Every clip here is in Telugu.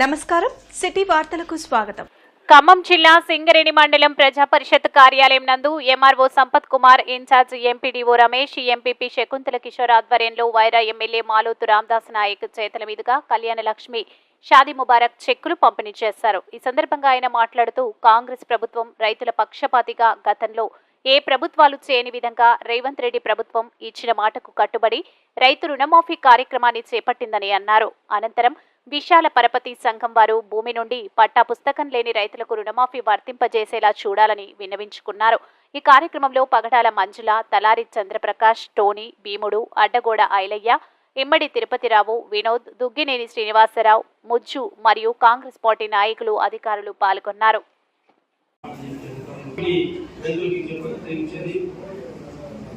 నమస్కారం. సిటీ వార్తలకు స్వాగతం. ఖమ్మం జిల్లా సింగరేణి మండలం ప్రజా పరిషత్ కార్యాలయం నందు MRO Sampath Kumar incharge MPDO Ramesh MPP Shakuntala Kishore ఆధ్వర్యంలో వైరా ఎమ్మెల్యే మాలోతు రామ్దాస్ నాయక్ చేతుల మీదుగా కళ్యాణ లక్ష్మి షాదీ ముబారక్ చెక్కులు పంపిణీ చేశారు. ఈ సందర్భంగా ఆయన మాట్లాడుతూ కాంగ్రెస్ ప్రభుత్వం రైతుల పక్షపాతిగా గతంలో ఏ ప్రభుత్వాలు చేయని విధంగా రేవంత్ రెడ్డి ప్రభుత్వం ఇచ్చిన మాటకు కట్టుబడి రైతు రుణమాఫీ కార్యక్రమాన్ని చేపట్టిందని అన్నారు. అనంతరం విశాల పరపతి సంఘం వారు భూమి నుండి పట్టా పుస్తకం లేని రైతులకు రుణమాఫీ వర్తింపజేసేలా చూడాలని విన్నవించుకున్నారు. ఈ కార్యక్రమంలో పగడాల మంజుల తలారి చంద్రప్రకాష్ టోనీ భీముడు అడ్డగోడ ఐలయ్య ఇమ్మడి తిరుపతిరావు వినోద్ దుగ్గినేని శ్రీనివాసరావు ముజ్జు మరియు కాంగ్రెస్ పార్టీ నాయకులు అధికారులు పాల్గొన్నారు.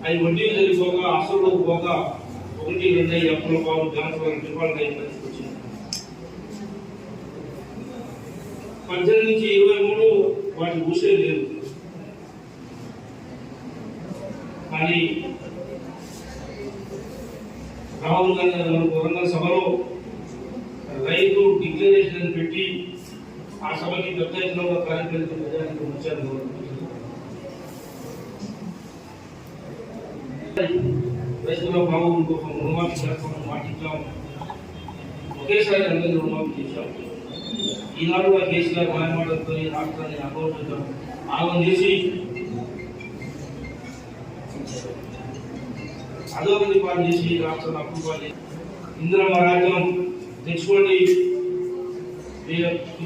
అవి జరిగిపోగా అసలు పోగా ఒకటి రెండు అయ్యి అప్పుల పాలు జనసభలు డిఫాల్ట్ అయ్యే పరిస్థితి వచ్చింది పద్దెనిమిది నుంచి ఇరవై మూడు వాటిని చూసే లేదు. కానీ రాహుల్ గాంధీ గారు మనకు వరంగల్ సభలో రైతు డిక్లరేషన్ అని పెట్టి ఆ సభకి పెద్ద ఎత్తున ఉన్న కార్యక్రమాలు ప్రజానికి వచ్చారు. రైతుల బాబు కోసం రుణమాఫీ చేస్తాం మాటించాం ఒకేసారి అందరినీ రుణమాఫీ చేశాం. ఈనాడు ఆ కేసీఆర్ మాయమాటలతో ఈ రాష్ట్రాన్ని అగౌరవించాం ఆగం చేసి అధోగతి పాలు చేసి రాష్ట్రాన్ని అప్పులు పాలు చేసి. ఇందిరమ్మ రాజ్యం తెచ్చుకోండి.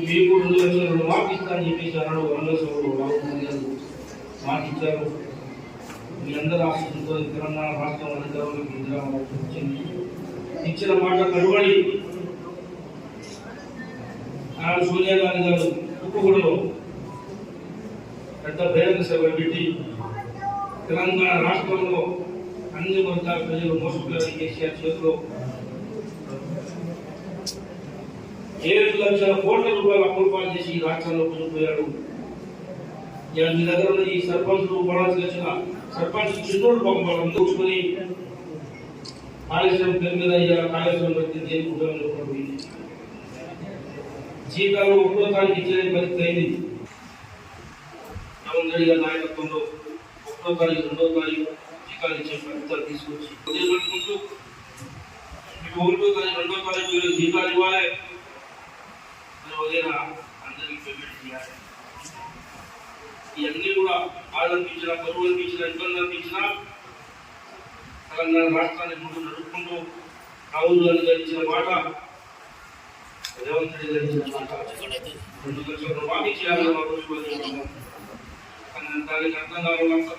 మీకు రెండు లక్షల రెండు మార్కులు ఇస్తానని చెప్పేసి అన్నాడు వరంగల్ సభలో రాహుల్ గాంధీ గారు మాట ఇచ్చారు మీ అందరి ఆశీస్సులతో తెలంగాణ రాష్ట్రం అధికారులకు ఇందిరామ వచ్చింది. ఇచ్చిన మాట కడుబడి నాడు సోనియా గాంధీ గారు ఉప్పుగూడలో పెద్ద బహిరంగ సభ పెట్టి తెలంగాణ రాష్ట్రంలో అన్ని వర్గాల ప్రజలు మోసపోయారు కేసీఆర్ చేతిలో. ఏడు లక్షల కోట్ల రూపాయలు అప్పుడుపాలు చేసి ఈ రాష్ట్రంలో కూలిపోయాడు. మీ దగ్గర ఉన్న ఈ సర్పంచ్ పడాల్సి వచ్చిన సర్పంచ్ చిన్నోడు పంపాలని వాళ్ళని కాళేశ్వరం పేరు మీద ఇవాళ కాళేశ్వరం వ్యక్తి దేని ఉపయోగం పోయింది జీతాలు ఒక్కో తారీఖు ఇచ్చే పరిస్థితి అయింది జగన్ రెడ్డి గారి నాయకత్వంలో ఒకటో తారీఖు రెండో తారీఖు జీతాలు ఇచ్చే ఫలితాలు తీసుకొచ్చి ఉదయం పెట్టుకుంటూ మీకు ఒకటో తారీఖు రెండో తారీఖు వీళ్ళకి జీతాలు ఇవ్వాలి. వగేరా అందరికీ పేమెంట్ చేయాలి. ఇవన్నీ కూడా బాధ అనిపించిన బరువు అనిపించిన ఇబ్బంది అనిపించిన తెలంగాణ రాష్ట్రాన్ని ముందు నడుపుకుంటూ రాహుల్ గాంధీ గారు ఇచ్చిన మాట రేవంత్ రెడ్డి గారు ఇచ్చిన మాట రెండు లక్షల చేయాలని మా రోజు దానికి అర్థం కావాలి అంతా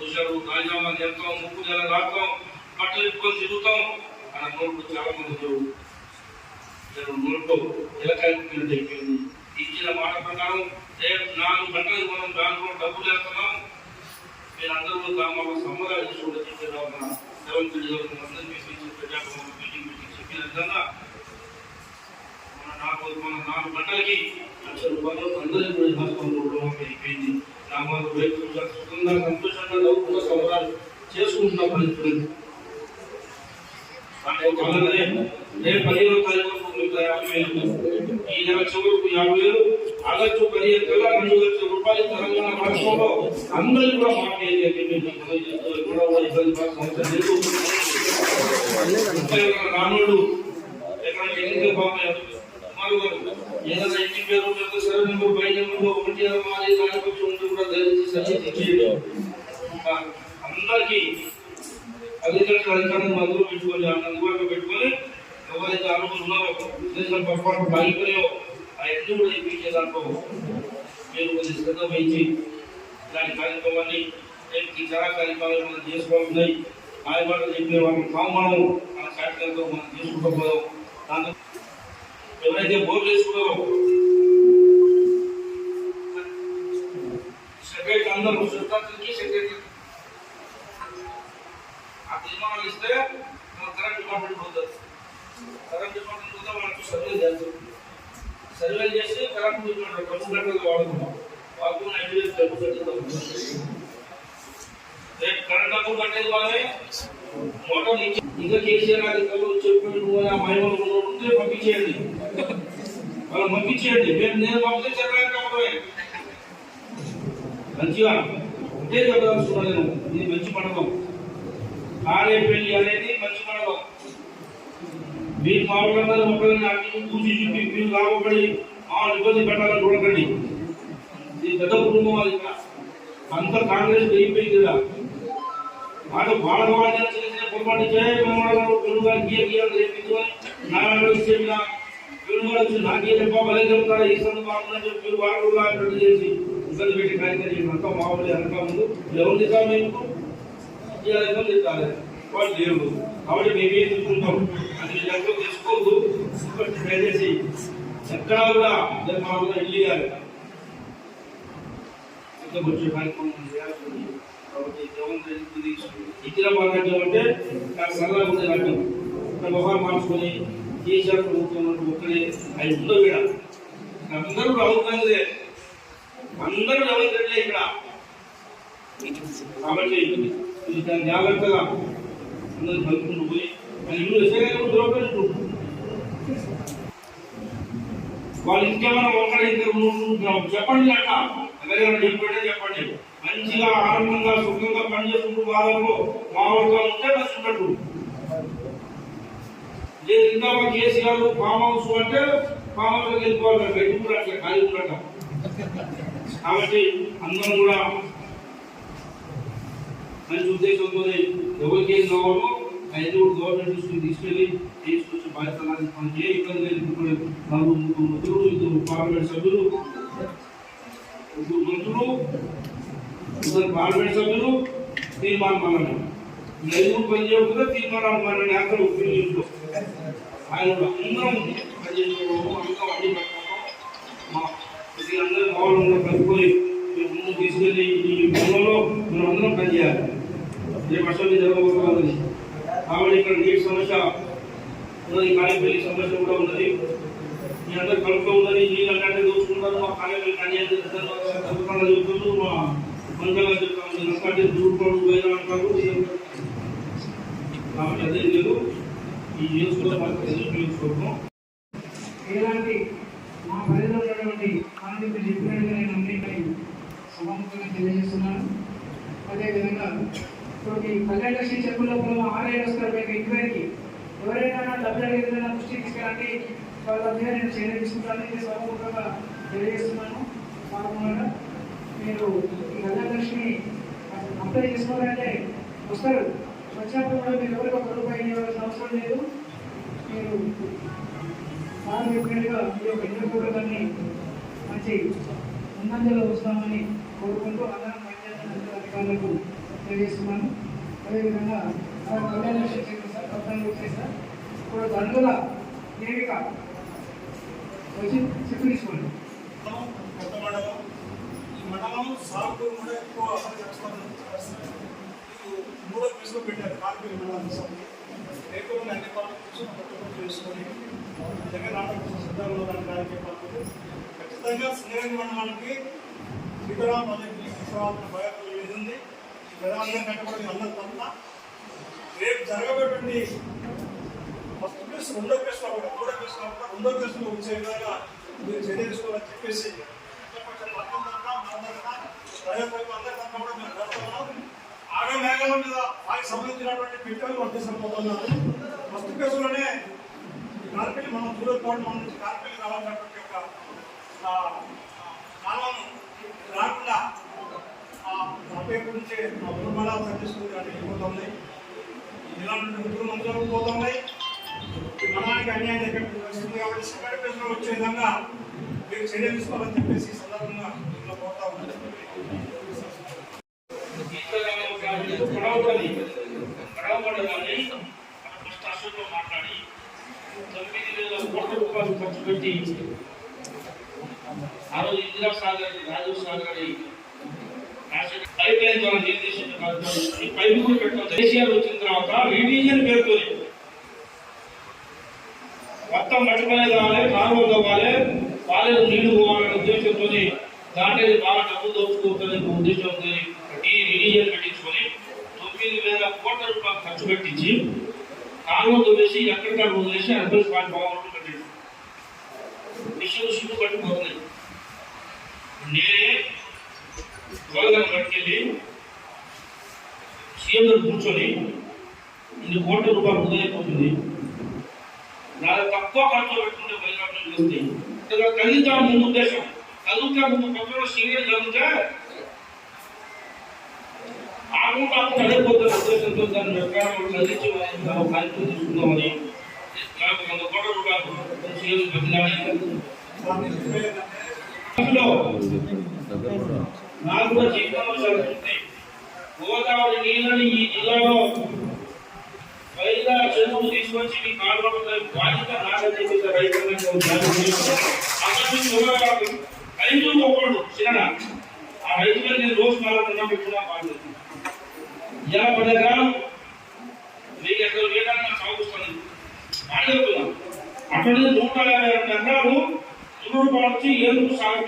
చూశారు రాజీనామా చేస్తాం ముక్కు నెల రాస్తాం బట్టలు ఇప్పుకొని తిరుగుతాం అన్న నోట్లు చాలా మంది నేను నోట్లో ఇచ్చిన మాట ప్రకారం నాలుగు గంటలకు మనం దాంట్లో డబ్బులు వేస్తున్నాం మీరు అందరూ గ్రామాల్లో సమ్మగా చూసుకుంటే చెప్పే రేవంత్ రెడ్డి గారు మీటింగ్ చెప్పిన విధంగా మన నాలుగు మన నాలుగు గంటలకి లక్ష రూపాయలు అందరికీ కూడా హాస్పిటల్ అయిపోయింది. గ్రామాలు రైతులు సుఖంగా సంతోషంగా నవ్వుకుంటూ సంబరాలు చేసుకుంటున్న పరిస్థితి. రేపు పదిహేనో తారీఖు మీకు యాభై వేలు ఈ నెల చివరకు యాభై వేలు ఆగస్టు పదిహేను కల్లా రెండు లక్షల రూపాయలు తెలంగాణ రాష్ట్రంలో అందరికీ కూడా మాఫీ అయితే మీకు మనవి చేస్తూ పడాల్సిన ఏదైనా ఇంటి పేరు లేదా సరే నెంబర్ బై నెంబర్ ఒకటి మాది దానిపక్ష ఉంటే కూడా దయచేసి అందరికీ అగ్రికల్చర్ అధికారులు మందులు పెట్టుకొని అందుబాటులో పెట్టుకొని ఎవరైతే అర్హులు ఉన్నారో దేశం పొరపాటు ఆ ఎన్ని కూడా ఇప్పించే దాంట్లో మీరు కొద్ది శ్రద్ధ వహించి ఇలాంటి కార్యక్రమాన్ని రేపు చాలా కార్యక్రమాలు మనం చేసుకోవాలన్నాయి ఆయమాటలు చెప్పే వాళ్ళని కావు మనం మన కార్యక్రమంతో మనం చేసుకుంటూ పోదాం. దాంతో ఎవరైతే బోర్డు వేసుకున్నారో సెక్రటరీ అందరూ సర్పంచ్కి సెక్రటరీ ఆ తీర్మానాలు ఇస్తే మన కరెంట్ డిపార్ట్మెంట్ పోతుంది కరెంట్ డిపార్ట్మెంట్ పోతే మనకు సర్వే చేస్తుంది సర్వే చేసి కరెంట్ డిపార్ట్మెంట్ డబ్బు కట్టలు వాడుకుంటాం వాళ్ళకు ఐదు వేలు డబ్బు కట్టుతాం రేపు కరెంట్ డబ్బు కట్టేది వాళ్ళే మోటార్ నుంచి ఇంకా కేసీఆర్ అధికారులు చెప్పినట్టు ఆ మహిళలు ఉంటే పంపించేయండి. వాళ్ళు పంపించేయండి. మేము నేను పంపితే చెప్పడానికి చెప్పడమే మంచిగా అంటే చెప్పదలుచుకున్నాను నేను. ఇది మంచి పండుగ ఆడే పెళ్ళి అనేది మంచి పండుగ మీరు మామూలు మొక్కలు అన్ని పూజ చూపి మీరు లాభపడి ఆ ఇబ్బంది పెట్టాలని చూడకండి. ఇది పెద్ద కుటుంబం అది. అంత కాంగ్రెస్ అయిపోయింది కదా. వాళ్ళు వాళ్ళ వాళ్ళ చిన్న చిన్న పొరపాటు చేయ గీయ గీయాలి చెప్పించుకొని నారాయణ చెప్పిన పిల్లలు వచ్చి నాకే చెప్తారా? ఈ చెప్పి కూడా చేసి ఇబ్బంది పెట్టి కార్యక్రమం అంతా మామూలు ముందు ఎవరు మీకు? వాళ్ళు కాబట్టి మేమే చూసుకుంటాం అది దయచేసి ఎక్కడా కూడా మామూలుగా ఇల్లు ఇవ్వాలి ఇంకా వచ్చే కార్యక్రమం ఇచ్చిన రాజ్యం అంటే నాకు సరళంగా ఉంది రాజ్యం ఇక్కడ మొహాలు మార్చుకొని కేసీఆర్ ప్రభుత్వం ఒక్కడే. అవి ఉండవు ఇక్కడ అందరూ రాహుల్ అందరూ రాహుల్ ఇక్కడ. కాబట్టి ఇది దాన్ని జాగ్రత్తగా అందరూ కలుపుకుంటూ పోయి అది ఇల్లు విశాఖ దూరపెట్టు వాళ్ళు ఇంకేమైనా ఒకరి ఇద్దరు చెప్పండి అక్క. ఎవరైనా చెప్పండి చెప్పండి. మంచిగా ఆనందంగా సుఖంగా పనిచేసుకుంటూ వాళ్ళకు మామూలుగా ఉంటే నచ్చున్నట్టు లేదు ఇందాక కేసీఆర్ ఫామ్ హౌస్ అంటే ఫామ్ హౌస్ వెళ్ళిపోవాలి బయట కూడా అట్లా ఖాళీ ఉండట కాబట్టి అందరం కూడా మంచి ఉద్దేశంతో ఎవరికి ఏం కావాలో ఐదు గవర్నమెంట్ తీసుకుని తీసుకెళ్ళి తీసుకొచ్చి బాధ్యత మనకి ఏ ఇబ్బంది లేదు నలుగురు ముగ్గురు ఇద్దరు పార్లమెంట్ సభ్యులు ముగ్గురు మంత్రులు ఇద్దరు పార్లమెంట్ సభ్యులు తీర్మానం మనమే నలుగురు పనిచేయకుండా తీర్మానాలు మన నేతలు ఉపయోగించు ఆయన అందరం పనిచేసుకోవడం అందరం అన్ని పెట్టుకోవడం. మా ఇది అందరూ మామూలుగా కలుపుకొని మేము ముందు తీసుకెళ్ళి ఈ పనులలో మనం అందరం పనిచేయాలి ఏ వర్షం జరగబోతున్నది కాబట్టి ఇక్కడ నీటి సమస్య. ఉన్నది కాళీపల్లి సమస్య కూడా ఉన్నది. మీ అందరు కలుపుతూ ఉందని నీళ్ళు అంటే చూసుకుంటారు మా కాళీపల్లి కన్యాలు చెప్తున్నారు మా మంగళ చెప్తాము నక్కటి దూరుకోవడం పోయినా అంటారు కాబట్టి అదే లేదు ఈ నియోజకవర్గం నియోజకవర్గం ఎలాంటి మా పరిధిలో ఉన్నటువంటి మనకి చెప్పినట్టుగా నేను అన్నింటినీ సభాముఖంగా తెలియజేస్తున్నాను. అదేవిధంగా ఇప్పుడు ఈ కళ్యాణ లక్ష్మి చెప్పుల లోపల ఆన్లైన్ వస్తారు ఎవరైనా డబ్బులు ఏదైనా దృష్టి తీసుకురండి వాళ్ళ మీద నేను చర్య సభాముఖంగా తెలియజేస్తున్నాను. మీరు ఈ కళ్యాణ అప్లై చేసుకోవాలంటే వస్తారు. వచ్చినప్పుడు కూడా మీరు ఎవరికి ఒక రూపాయి ఇవ్వాల్సిన అవసరం లేదు. మీరు సార్ చెప్పినట్టుగా ఈ యొక్క దాన్ని మంచి ఉన్నందులో వస్తామని కోరుకుంటూ అందరం పనిచేస్తున్న అధికారులకు తెలియజేస్తున్నాను. అదేవిధంగా సార్ కళ్యాణ లక్ష్మి సార్ పద్నాలుగు వచ్చాయి సార్. ఇప్పుడు దండుల దేవిక వచ్చి చెప్పు తీసుకోండి. కొత్త మండలం ఈ సాగు కూడా ఎక్కువ చేస్తాను మూడో ప్లేస్లో పెట్టారు కార్మిక మండలం రేపు అన్ని పార్టీ చేసుకొని జగన్ రావడం సిద్ధంగా ఉన్నదానికి కార్యక్రమాలు ఖచ్చితంగా శ్రీరంగ మండలానికి శ్రీరామ ప్రాజెక్టు తీసుకురావాల్సిన భయం ఇది ఉంది? ప్రధానంగా కట్టబడి అందరి తప్ప రేపు జరగబెట్టండి ఫస్ట్ ప్లేస్ రెండో ప్లేస్లో కూడా మూడో ప్లేస్లో కూడా రెండో ప్లేస్లో వచ్చే విధంగా మీరు చర్య తీసుకోవాలని చెప్పేసి ప్రజల తరఫున, మీద వారికి సంబంధించినటువంటి పిక్కలు వర్తిసరిపోతున్నారు ఫస్ట్ ప్లేస్లోనే కార్పెల్లి మనం దూరపోవడం మన నుంచి కార్పెల్లి రావాలన్నటువంటి యొక్క కాలం రాకుండా గురించి ఆ ఊర్మలాలు తగ్గిస్తుంది కానీ పోతున్నాయి ఇలాంటి ముగ్గురు మంత్రులకు పోతున్నాయి మనానికి అన్యాయం కాబట్టి సెకండ్ ప్లేస్ వచ్చే విధంగా మీరు చర్య తీసుకోవాలని చెప్పేసి మాట్లాడి తొమ్మిది వేల కోట్ల రూపాయలు ఖర్చు పెట్టి ఆ రోజు ఇందిరా సాగర్ రాజీవ్ సాగర్ పైప్ లైన్ ద్వారా నీళ్ళు ఈ పైపు కూడా పెట్టడం కేసీఆర్ వచ్చిన తర్వాత మొత్తం మట్టిపనే కావాలి కాలువ కావాలి పాలెలు నీళ్ళు పోవాలనే ఉద్దేశంతో దాంట్లో బాగా డబ్బు దోచుకోవద్దనే ఉద్దేశంతో ఈ రిలీజియన్ పెట్టించుకొని తొమ్మిది వేల కోట్ల రూపాయలు ఖర్చు పెట్టించి కాలువ తోలేసి ఎక్కడికాడ వదిలేసి అర్బన్ స్పాట్ బాగుంటుంది కట్టింది విషయం షిప్పు పట్టుకుపోతున్నాయి నేనే త్వరగా పట్టుకెళ్ళి సీఎం గారు కూర్చొని ఇన్ని కోట్ల రూపాయలు వృధా అయిపోతుంది చాలా తక్కువ ఖర్చు పెట్టుకుంటే బలిరాటం వస్తాయి. ఇలా కలిగితే ముందు ఉద్దేశం. కలుగుతా ముందు కొత్తలో సీనియర్ కలుగుతా ఆకుండా చనిపోతున్న ఉద్దేశంతో దాన్ని ప్రకారం కలిగించి కార్యక్రమం తీసుకుందామని నాకు వంద కోట్ల రూపాయలు సీఎం పెట్టినాడని అందులో నాకు కూడా జీవితంలో జరుగుతుంది గోదావరి నీళ్ళని ఈ జిల్లాలో పైగా చెరువు తీసుకొచ్చి మీ కాలువలో బాధ్యత నాకని చెప్పేసి రైతులకు అక్కడ రైతు ఒకడు చిన్న ఆ రైతులు నేను రోజు కాలం పెట్టుకున్నా బాధ్యత ఇలా పది ఎకరాలు వెయ్యి ఎకరాలు వేయడానికి సాగుతుంది? అడుగుతున్నాం అక్కడ నూట యాభై రెండు ఎకరాలు తురుడు పాల్చి ఏనుగు సాగు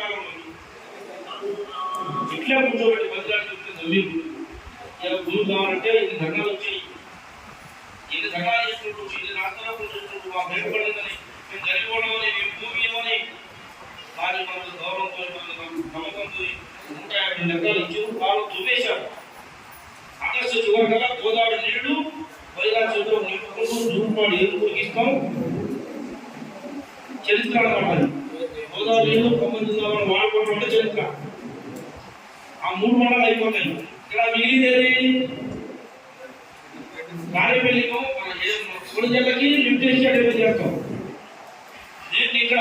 ఇట్లా కూర్చోబెట్టి బదిలాడి నవ్వి ఇలా గురువు కావాలంటే ఇది ధర్నాలు వచ్చి ఇది ధర్నాలు చేసుకుంటూ ఇది రాష్ట్రాలు చేసుకుంటూ మా భయపడిందని మేము జరిగిపోవడమని మేము భూమి ఇవ్వని వారి మనకు గౌరవంతో నమ్మకంతో నూట యాభై ఎకరాలు ఆగస్టు చివరి కల్లా గోదావరి నీళ్ళు వైరాగ్ చెరువు నింపుకుంటూ ఎదురు ఇస్తాం చరిత్ర అన్నమాట గోదావరి నీళ్ళు తొమ్మిది వందల వాడుకోవడం అంటే చరిత్ర ఆ మూడు మండలు అయిపోతాయి ఇక్కడ మిగిలిందేది కారేపల్లికో మన లిఫ్ట్ చేసి చేస్తాం నేను ఇక్కడ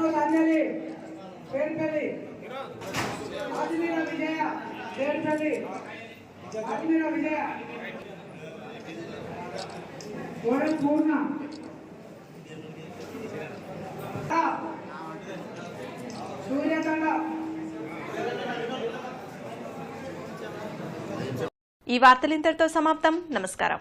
భాను అంజలి పేరుపల్లి. ఆదిమీర విజయ పేరుపల్లి. ఆదిమీర విజయ. కోరం పూర్ణ. సూర్యతండ ఈ వార్తలు ఇంతటితో సమాప్తం. నమస్కారం.